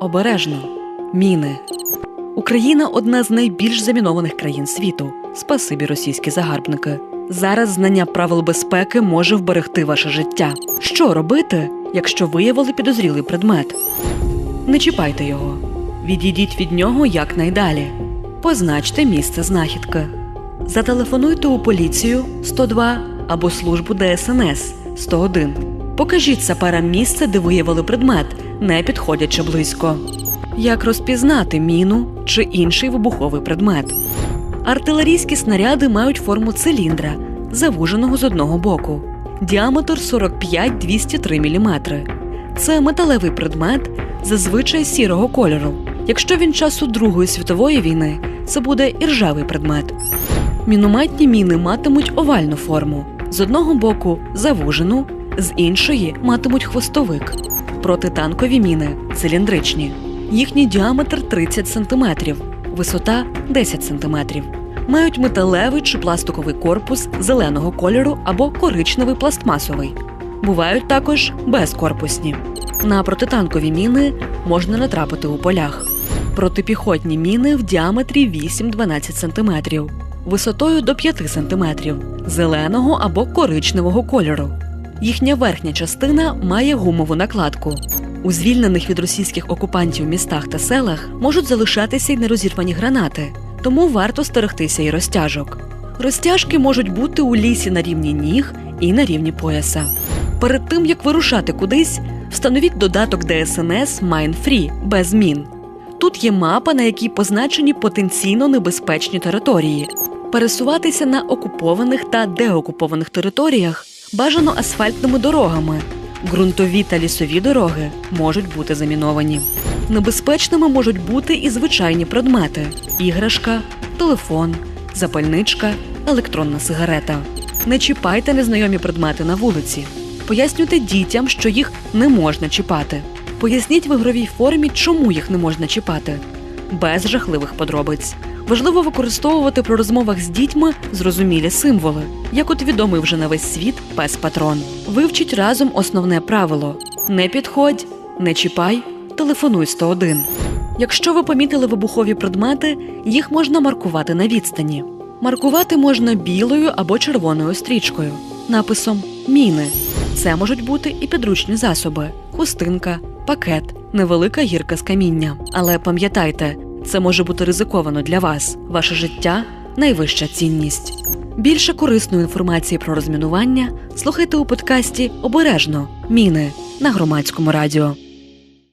Обережно. Міни. Україна одна з найбільш замінованих країн світу. Спасибі російські загарбники. Зараз знання правил безпеки може вберегти ваше життя. Що робити, якщо виявили підозрілий предмет? Не чіпайте його. Відійдіть від нього якнайдалі. Позначте місце знахідки. Зателефонуйте у поліцію 102 або службу ДСНС 101. Покажіть саперам місце, де виявили предмет, не підходячи близько. Як розпізнати міну чи інший вибуховий предмет? Артилерійські снаряди мають форму циліндра, завуженого з одного боку. Діаметр 45-203 мм. Це металевий предмет, зазвичай сірого кольору. Якщо він часу Другої світової війни, це буде іржавий предмет. Мінометні міни матимуть овальну форму. З одного боку завужену, з іншої матимуть хвостовик. Протитанкові міни циліндричні. Їхній діаметр 30 см, висота 10 см. Мають металевий чи пластиковий корпус зеленого кольору або коричневий пластмасовий. Бувають також безкорпусні. На протитанкові міни можна натрапити у полях. Протипіхотні міни в діаметрі 8-12 см, висотою до 5 см, зеленого або коричневого кольору. Їхня верхня частина має гумову накладку. У звільнених від російських окупантів містах та селах можуть залишатися й нерозірвані гранати, тому варто стерегтися і розтяжок. Розтяжки можуть бути у лісі на рівні ніг і на рівні пояса. Перед тим як вирушати кудись, встановіть додаток ДСНС Mine-Free без мін. Тут є мапа, на якій позначені потенційно небезпечні території. Пересуватися на окупованих та деокупованих територіях бажано асфальтними дорогами. Ґрунтові та лісові дороги можуть бути заміновані. Небезпечними можуть бути і звичайні предмети: іграшка, телефон, запальничка, електронна сигарета. Не чіпайте незнайомі предмети на вулиці. Пояснюйте дітям, що їх не можна чіпати. Поясніть в ігровій формі, чому їх не можна чіпати. Без жахливих подробиць. Важливо використовувати при розмовах з дітьми зрозумілі символи, як от відомий вже на весь світ пес патрон. Вивчіть разом основне правило: не підходь, не чіпай, телефонуй 101. Якщо ви помітили вибухові предмети, їх можна маркувати на відстані. Маркувати можна білою або червоною стрічкою, написом Міни. Це можуть бути і підручні засоби, хустинка, пакет, невелика гірка з каміння. Але пам'ятайте, це може бути ризиковано для вас. Ваше життя найвища цінність. Більше корисної інформації про розмінування слухайте у подкасті Обережно Міни на громадському радіо.